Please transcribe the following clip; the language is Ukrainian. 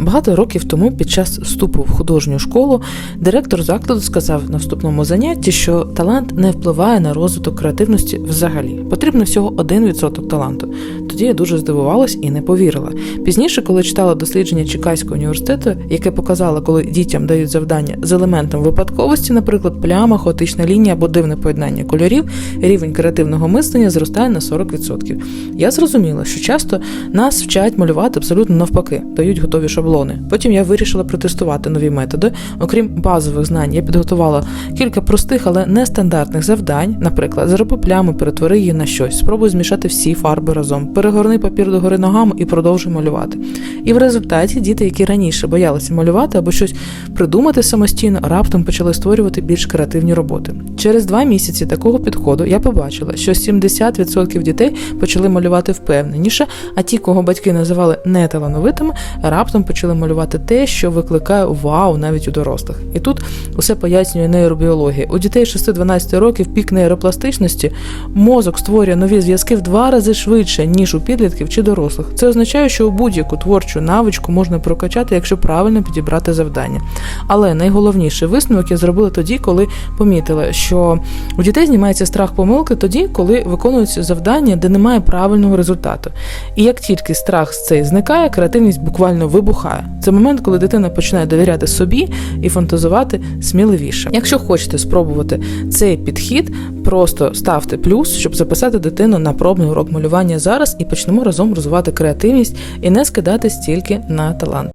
Багато років тому, під час вступу в художню школу, директор закладу сказав на вступному занятті, що талант не впливає на розвиток креативності взагалі. Потрібно всього 1% таланту. Тоді дуже здивувалась і не повірила. Пізніше, коли читала дослідження Чикаського університету, яке показало, коли дітям дають завдання з елементом випадковості, наприклад, пляма, хаотична лінія або дивне поєднання кольорів, рівень креативного мислення зростає на 40%. Я зрозуміла, що часто нас вчать малювати абсолютно навпаки, дають готові шаблони. Потім я вирішила протестувати нові методи. Окрім базових знань, я підготувала кілька простих, але нестандартних завдань. Наприклад, зроби пляму, перетвори її на щось, спробуй змішати всі фарби разом, перегорни папір догори ногами і продовжуй малювати. І в результаті діти, які раніше боялися малювати або щось придумати самостійно, раптом почали створювати більш креативні роботи. Через два місяці такого підходу я побачила, що 70% дітей почали малювати впевненіше, а ті, кого батьки називали неталановитими, раптом почали малювати те, що викликає вау навіть у дорослих. І тут усе пояснює нейробіологія. У дітей 6-12 років пік нейропластичності мозок створює нові зв'язки в два рази швидше, ніж у підлітків чи дорослих. Це означає, що будь-яку творчу навичку можна прокачати, якщо правильно підібрати завдання. Але найголовніший висновок я зробила тоді, коли помітила, що у дітей знімається страх помилки тоді, коли виконуються завдання, де немає правильного результату. І як тільки страх з цей зникає, креативність буквально вибухає. Це момент, коли дитина починає довіряти собі і фантазувати сміливіше. Якщо хочете спробувати цей підхід, просто ставте плюс, щоб записати дитину на пробний урок малювання зараз і почнемо разом розвивати креативність і не скидатись тільки на талант.